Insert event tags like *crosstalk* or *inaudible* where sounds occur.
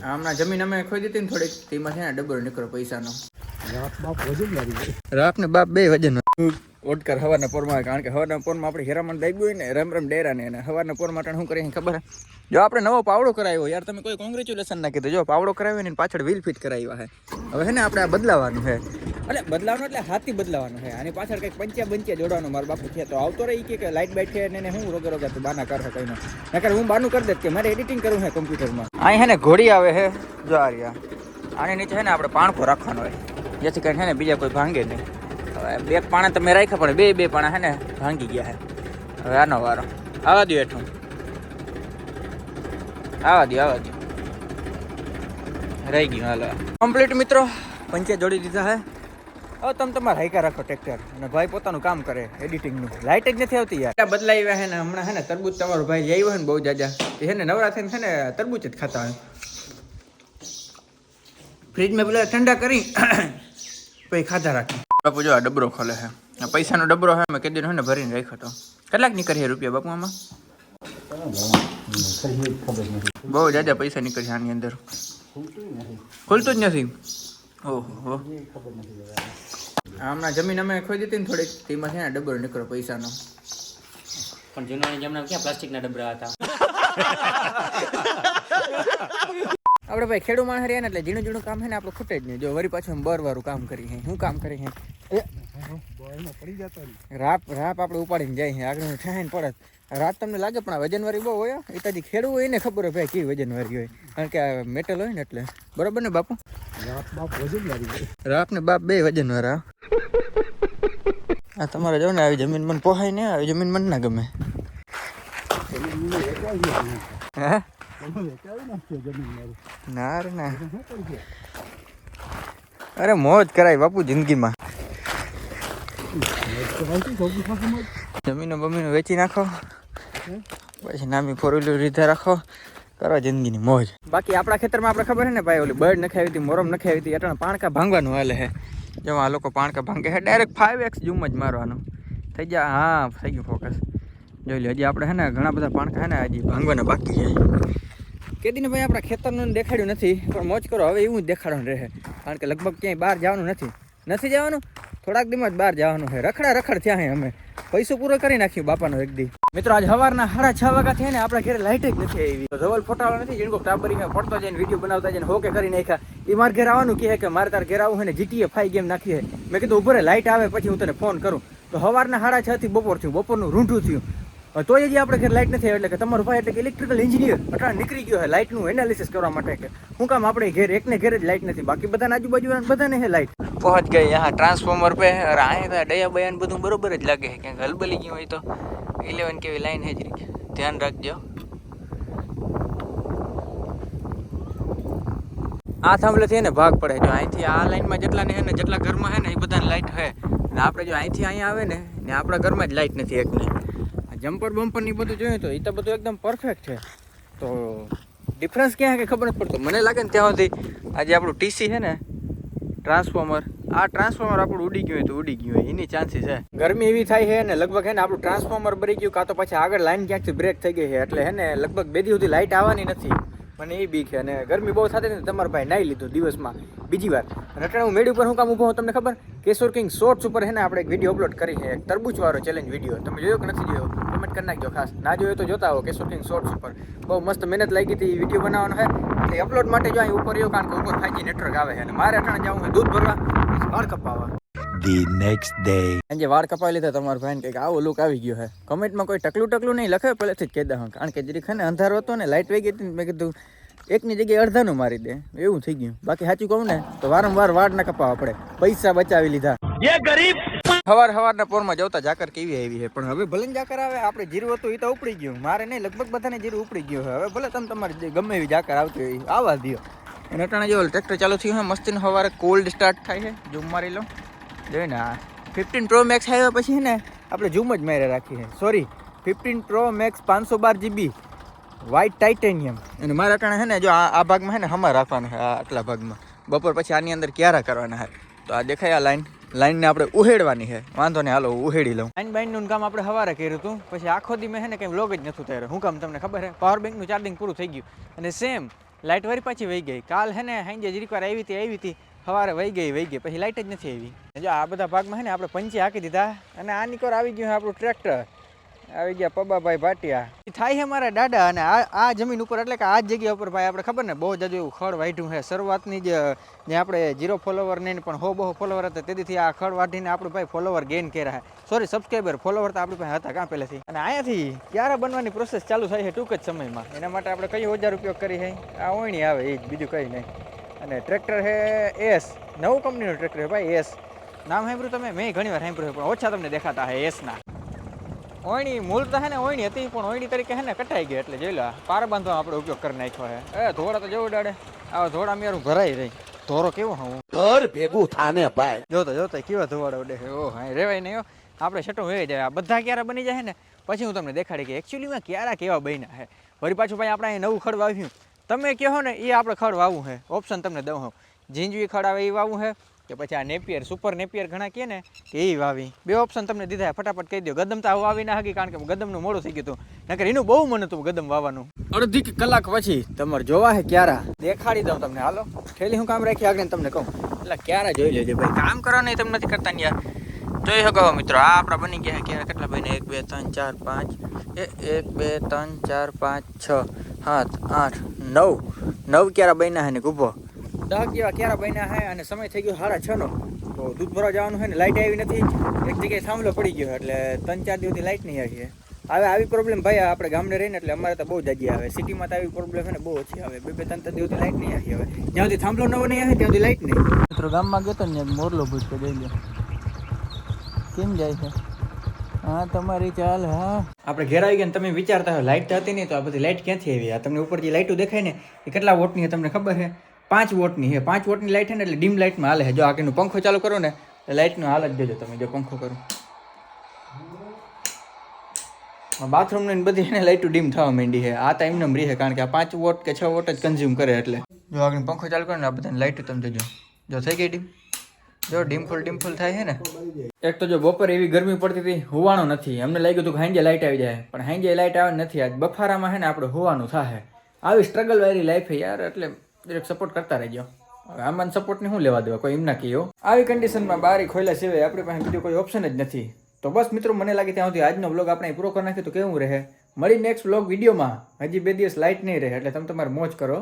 હમણાં જમીન અમે ખોઈ દીધી ને થોડીક તેમાં છે ને ડબલ નીકળો પૈસાનો. રાત બાપ વજન લાગી ને બાપ બે વજન ઓડકર હવાના પોરમાં કારણ કે હવાના પોરમાં આપણે હેરામણ દાઈ હોય ને, રમ રમ ડેરા ને અને હવાના પોર માટે શું કરીએ ખબર? હે? જો આપણે નવો પાવડો કરાવ્યો યાર તમે કોઈ કોંગ્રેચ્યુલેશન ના કીધું. જો પાવડો કરાવ્યો ને પાછળ વ્હીલ ફિટ કરાવ્યા છે હવે છે ને આપણે આ બદલાવાનું છે એટલે બદલાવાનું એટલે હાથી બદલાવાનું છે આની પાછળ કંઈક પંચ્યા બંચ્યા જોડવાનું મારા બાપુ છે, તો આવતો રહી કે લાઇટ બાઇટ છે ને હું રોગે રોગે તું બાના કર કઈ નકર હું બાનું કરી દેત કે મારે એડિટિંગ કરવું છે કોમ્પ્યુટરમાં અહીં હે ને ઘોડી આવે છે જો આ રહ્યા. આની નીચે છે ને આપણે પાણખો રાખવાનો હોય જેથી કરીને છે ને બીજા કોઈ ભાંગે નહીં. બે પાણા તમે રાખ્યા, પણ બે બે પાણા હે ને ભાંગી ગયા હે. હવે આનો વારો. આવા દો હેઠું. આવા દો આવા દો રહી ગયું, હાલો. કમ્પ્લીટ મિત્રો પંચે જોડી દીધા હે. હવે તમે તમારા હાઈકા રાખો ટ્રેક્ટર અને ભાઈ પોતાનું કામ કરે એડિટિંગનું લાઇટ જ નથી આવતી યાર. બદલાઈ ગયા છે ને, હમણાં હે ને, તરબૂચ તમારો ભાઈ લઈ આવ્યો ને બહુ જાજા. એ છે ને નવરા થઈને છે ને તરબૂચ જ ખાતા હોય. ફ્રીજમાં પેલા ઠંડા કરી, *coughs* પછી ખાધા રાખી. બાપુ જો આ ડબરો ખોલે છે. પૈસાનો ડબરો છે મેં કીધું ને ભરીને રાખ્યો હતો કેટલાક નીકળી રૂપિયા બાપુ આમાં બહુ જાજા પૈસા નીકળી આની અંદર. ખુલતું જ નથી. ઓહો. હમણાં જમીન અમે ખોઈ દીધી ને થોડીક તેમાં છે ને ડબરો નીકળો પૈસાનો. પણ જૂનો જમણા ક્યાં પ્લાસ્ટિકના ડબરા હતા? આપણે ભાઈ ખેડૂ માણસ રહ્યા ને એટલે ઝીણું ઝીણું કામ છે ને આપણે ખૂટે જ નહીં. જો વરી પાછું બર વાળું કામ કરી છે શું કામ કરી છે રાપ રાપ આપણે ઉપાડીને જાય છે આગળ ઠાઈને પડે. રાત તમને લાગે પણ આ વજનવાળી બહુ હોય? એટલે એ તો ખેડૂ હોય ને ખબર હોય ભાઈ કેવી વજનવાળી હોય. કારણ કે આ મેટલ હોય ને એટલે. બરોબર ને બાપુ? રાપ બાપ રાપ ને બાપ બે વજનવાળા. આ તમારે જો ને આવી જમીન મને પોહાય ને આવી જમીન મને ના ગમે. હે? ના રે ના. અરે મોજ કરાય બાપુ જિંદગીમાં. જમીનો બમીનો વેચી નાખો. પછી નામી ફોર વ્હીલર રીતે રાખો. કરો જિંદગીની મોજ. બાકી આપણા ખેતરમાં આપણે ખબર છે ને ભાઈ, ઓલી બર્ડ નખાવી હતી, મોરમ નખાવી હતી એટલે પાણકા ભાંગવાનું હાલે હે જેમાં આ લોકો પાણકા ભાંગે છે ડાયરેક્ટ ફાઈવ એક્સ ઝૂમ જ મારવાનું. થઈ ગયા હા, થઈ ગયું ફોકસ જોઈ લો, હજી આપણે છે ને ઘણા બધા પાણકા છે ને હજી ભાંગવાના બાકી છે. કેદીને ભાઈ આપણા ખેતરનું દેખાડ્યું નથી, પણ મોજ કરો, હવે એવું જ દેખાડવાનું રહે. કારણ કે લગભગ ક્યાંય બહાર જવાનું નથી. નથી જવાનું? થોડાક દીમાં જ બહાર જવાનું છે. રખડા રખડ થયા છે અમે. પૈસો પૂરો કરી નાખ્યું બાપાનો એક દી. મિત્રો, આજ સવારના સાડા છ વાગ્યા થયા ને આપણા ઘરે લાઇટ જ નથી આવી. ધવલ ફોટાવાળા નથી જેને ટાબરીમાં પડતો જઈને વીડિયો બનાવતા જઈને હોકે કરી નાખ્યા. એ મારે ઘરે આવવાનું કહે કે મારે તારે ઘેર આવવું હોય ને જીટીએ ફાઈ ગેમ નાખી છે. મેં કીધું, ઉભરે લાઇટ આવે પછી હું તને ફોન કરું. તો સવારના સાડા છ થી બપોર થયું, બપોરનું રૂંઠું થયું. તો એ જે આપણે ઘરે લાઇટ નથી એટલે કે તમારો ભાઈ એટલે કે ઇલેક્ટ્રિકલ એન્જિનિયર અટાણે નીકળી ગયો હોય લાઇટનું એનાલિસિસ કરવા માટે કે હું કામ આપણે ઘેર એકને ઘેર જ લાઈટ નથી. બાકી બધાને આજુબાજુ બધાને હે લાઇટ પહોંચ ગઈ હા ટ્રાન્સફોર્મર પે. અહીંયા ડયા બયાન બધું બરોબર જ લાગે કે ક્યાંક હલબલી ગયું હોય તો ઇલેવન કેવી લાઈન લાઇન હેજરી ધ્યાન રાખજો. આ થાંભલેથી એને ભાગ પડે. જો અહીંથી આ લાઈનમાં જેટલા ને ને જેટલા ઘરમાં છે ને એ બધાને લાઇટ છે. ને આપણે જો અહીંથી અહીંયા આવે ને ને આપણા ઘરમાં જ લાઈટ નથી એકને. જમ્પર બમ્પરની બધું જોયું તો એ તો બધું એકદમ પરફેક્ટ છે. તો ડિફરન્સ ક્યાં કે ખબર નથી પડતો. મને લાગે ને ત્યાં સુધી આજે આપણું ટીસી છે ને ટ્રાન્સફોર્મર આ ટ્રાન્સફોર્મર આપણું ઉડી ગયું હોય તો ઉડી ગયું હોય. એની ચાન્સીસ છે. ગરમી એવી થાય છે ને, લગભગ હે ને આપણું ટ્રાન્સફોર્મર બરી ગયું, કાં તો પછી આગળ લાઈન ક્યાંકથી બ્રેક થઈ ગઈ છે. એટલે હે ને, લગભગ બે સુધી લાઇટ આવવાની નથી. મને એ બી છે. અને ગરમી બહુ ને, તમારા ભાઈ નાઈ લીધું દિવસમાં. બીજી વાર રટણ હું મેડ ઉપર હું કામ ઊભો તમને ખબર? કેશોર કિંગ શોર્ટ્સ ઉપર હે ને, આપણે એક વીડિયો અપલોડ કરી છે. એક તરબૂચવાળો ચેલેન્જ વીડિયો તમે જોયો કે નથી જોયો? કરી નાખજો ખાસ. ના જોયો તો જોતા હો કેશોર કિંગ શોર્ટ્સ ઉપર. બહુ મસ્ત મહેનત લાગી હતી વીડિયો બનાવવાનો છે એટલે અપલોડ માટે જો અહીં ઉપર રહ્યો કારણ કે ઉપર ફાઈજી નેટવર્ક આવે છે. અને મારે અટાણે જવું હોય દૂધ ભરવા વાળ કપાવવા. The next day. સાંજે વાળ કપાવી લીધા તમારા ભાઈને કંઈક આવો લુક આવી ગયો છે કમેન્ટમાં કોઈ ટકલું ટકલું નહીં લખે પહેલેથી જ કહી દઉં. કારણ કે જરીક ને અંધારો હતો ને લાઇટ વહી ગઈ હતી મેં કીધું એકની જગ્યાએ અડધાનું મારી દે. એવું થઈ ગયું. બાકી સાચું કહું ને તો વારંવાર વાળ ના કપાવા પડે. પૈસા બચાવી લીધા. સવાર સવારના પોરમાં જવતા જાકર કેવી આવી છે પણ હવે ભલે જાકર આવે, આપણે જીરું હતું એ તો ઉપડી ગયું. મારે નહીં, લગભગ બધાને જીરું ઉપડી ગયું હવે ભલે તમે તમારે ગમે એવી જાકર આવતી હોય આવા દો અને અટાણે જો ટ્રેક્ટર ચાલુ થયું છે મસ્તીનું સવારે કોલ્ડ સ્ટાર્ટ થાય છે ઝૂમ મારી લો. જોઈ ને ફિફ્ટીન પ્રો મેક્સ આવ્યા પછી ને, આપણે જૂમ જ મારે રાખી છે સોરી ફિફ્ટીન પ્રો મેક્સ પાંચસો બાર જીબી વ્હાઇટ ટાઇટેનિયમ અને મારા અટાણે છે ને, જો આ આ ભાગમાં છે ને હમા રાખવાના છે આટલા ભાગમાં. બપોર પછી આની અંદર ક્યારા કરવાના છે તો આ દેખાય આ લાઈન લાઈનને આપણે ઉહેડવાની છે. વાંધો નહીં, હાલો ઉહેડી લઉં. લાઈન બાઈનનું કામ આપણે સવારે કર્યું હતું. પછી આખો દી મેં છે ને કંઈ વ્લોગ જ નથી ઉતાર્યો હું કામ તમને ખબર છે પાવર બેંકનું ચાર્જિંગ પૂરું થઈ ગયું. અને સેમ લાઇટ વારી પાછી વહી ગઈ. કાલ હે ને હાંજે જરીક વાર આવી હતી આવી હતી. સવારે વહી ગઈ વહી ગઈ. પછી લાઇટ જ નથી આવી. જો આ બધા ભાગમાં હે ને આપણે પંચી હાકી દીધા. અને આની કોર આવી ગયું છે આપણું ટ્રેક્ટર આવી ગયા પબ્બાભાઈ ભાટિયા. ઈ થાય છે મારા દાદા અને આ આ જમીન ઉપર એટલે કે આ જગ્યા ઉપર ભાઈ આપણે ખબર ને, બહુ જ એવું ખડ વાઢ્યું છે. શરૂઆતની જ, જે આપણે જીરો ફોલોવર નહીં પણ હો બહુ ફોલોવર હતા, તેથી આ ખડ વાઢીને આપણે ભાઈ ફોલોવર ગેઇન કર્યા છે. સોરી સબસ્ક્રાઈબર ફોલોવર તો આપણી પાસે હતા કાં પહેલેથી? અને અહીંયાથી ક્યારે બનવાની પ્રોસેસ ચાલુ થાય છે ટૂંક જ સમયમાં? એના માટે આપણે કઈ ઓજાર ઉપયોગ કરી છે? આ ઓયણી આવે, એ જ બીજું કંઈ નહીં. અને ટ્રેક્ટર છે એસ નવું કંપનીનું ટ્રેક્ટર છે ભાઈ એસ નામ સાંભળ્યું તમે? મેં ઘણી વાર સાંભળ્યું પણ ઓછા તમને દેખાતા હે એસના ઓયણી મૂળ તો હે ને ઓયણી હતી પણ ઓયણી તરીકે હે ને કટાઈ ગઈ એટલે જોઈ લો પાર બાંધવા આપણે ઉપયોગ કરી નાખ્યો હે. એ ધોળા તો જવું ડાડે આ ધોળા મેરું ભરાઈ રહી ધોરો કેવો હું? ઘર ભેગું થાને ભાઈ. જોતો જોતો કેવા ધોવાડો ઉડે ઓ હા રેવાય નહીં હો. આપણે છટો હોય જાય. આ બધા ક્યારે બની જાય ને? પછી હું તમને દેખાડી કે એકચ્યુઅલીમાં ક્યારા કેવા બન્યા હે. વળી પાછું ભાઈ આપણે અહીં નવું ખડ વાવ્યું. તમે કહો ને એ આપણે ખડ વાવવું છે ઓપ્શન તમને દઉં હું. જીંજવી ખડ આવે એ વાવવું છે કે પછી આ નેપિયર સુપર નેપિયર ઘણા કહે ને, કે એ વાવી. બે ઓપ્શન તમને દીધા, ફટાફટ કહી દો. ગદમ તો વાવી ના હકી કારણ કે ગદમનું મોડું થઈ ગયું નકર એનું બહુ મન હતું ગદમ વાવવાનું. અડધી કલાક પછી તમારે જોવા હે ક્યારા? દેખાડી દઉં તમને. હાલો, ઠેલી હું કામ રાખી આગળ તમને કહું. એટલે ક્યારે જોઈ લેજો ભાઈ. કામ કરવાનું તમે નથી કરતા યાર. જોઈ શકો મિત્રો. આ આપણા બની ગયા ક્યારે. કેટલા બને એક, બે, ત્રણ, ચાર, પાંચ. એક, બે, ત્રણ, ચાર, પાંચ, છ, સાત, આઠ, નવ. નવ ક્યારા બન્યા હે ને ઊભો દસ જેવા ક્યારા બન્યા હે અને સમય થઈ ગયો સાડા છ નો તો દૂધ ભરવા જવાનું છે ને લાઇટ આવી નથી. એક જગ્યાએ થાંભલો પડી ગયો એટલે ત્રણ ચાર દિવસથી લાઇટ નહીં આવી છે હવે આવી પ્રોબ્લેમ ભાઈ આપણે ગામડે રહીને એટલે અમારે તો બહુ જગ્યા આવે. સિટીમાં તો આવી પ્રોબ્લેમ છે ને બહુ ઓછી આવે. બે બે ત્રણ ત્રણ દિવસથી લાઇટ નહીં આવી હવે. જ્યાં સુધી થાંભલો નવો નહીં આવે ત્યાં સુધી લાઇટ નહીં. મિત્રો ગામમાં ગયો તો ને મોરલો ભૂજ જઈ ગયો કેમ જાય છે? હા તમારી ચાલ હા. આપણે ઘેર આવી ગયા તમે વિચારતા હોય લાઇટ હતી નહીં તો આ બધી લાઇટ ક્યાંથી આવી? આ તમને ઉપર જે લાઇટો દેખાય ને? એ કેટલા વોટની તમને ખબર છે પાંચ વોટની હે પાંચ વોટની લાઇટ છે ને એટલે ડીમ લાઇટમાં હાલે છે. જો આગળનું પંખો ચાલુ કરો ને, એટલે લાઇટનું હાલ જ દેજો તમે. જો પંખો કરો. બાથરૂમની ને બધી એને લાઇટો ડીમ થવા માંડી છે. આ ટાઈમ એમને રહી છે, કારણ કે આ પાંચ વોટ કે છ વોટ જ કન્ઝ્યુમ કરે એટલે. જો આગળ પંખો ચાલુ કરો ને, આ બધાની લાઈટ તમે જોજો. જો થઈ ગઈ ડીમ? જો ડિમ્પલ ડિમ્પલ થાય છે ને. એક તો જો બપોરે એવી ગરમી પડતી હતી, હોવાનો નથી. અમને લાગ્યું હતું કે હાંજે લાઇટ આવી જાય. પણ હાંજે લાઇટ આવે નથી. આજ બફારામાં છે ને આપણે હોવાનું થાય આવી સ્ટ્રગલ વાળી લાઈફ યાર, એટલે દરેક સપોર્ટ કરતા રહેજો. હવે આમાં સપોર્ટની શું લેવા દેવા? કોઈ એમ ના કહેવો આવી કન્ડિશનમાં બારી ખોલ્યા સિવાય આપણી પાસે બીજો કોઈ ઓપ્શન જ નથી. તો બસ મિત્રો, મને લાગે ત્યાં સુધી આજનો બ્લોગ આપણે પૂરો કરી નાખ્યો તો કેવું રહે? મળી નેક્સ્ટ બ્લોગ વિડીયોમાં. હજી બે દિવસ લાઇટ નહીં રહે, એટલે તમે તમારે મોજ કરો.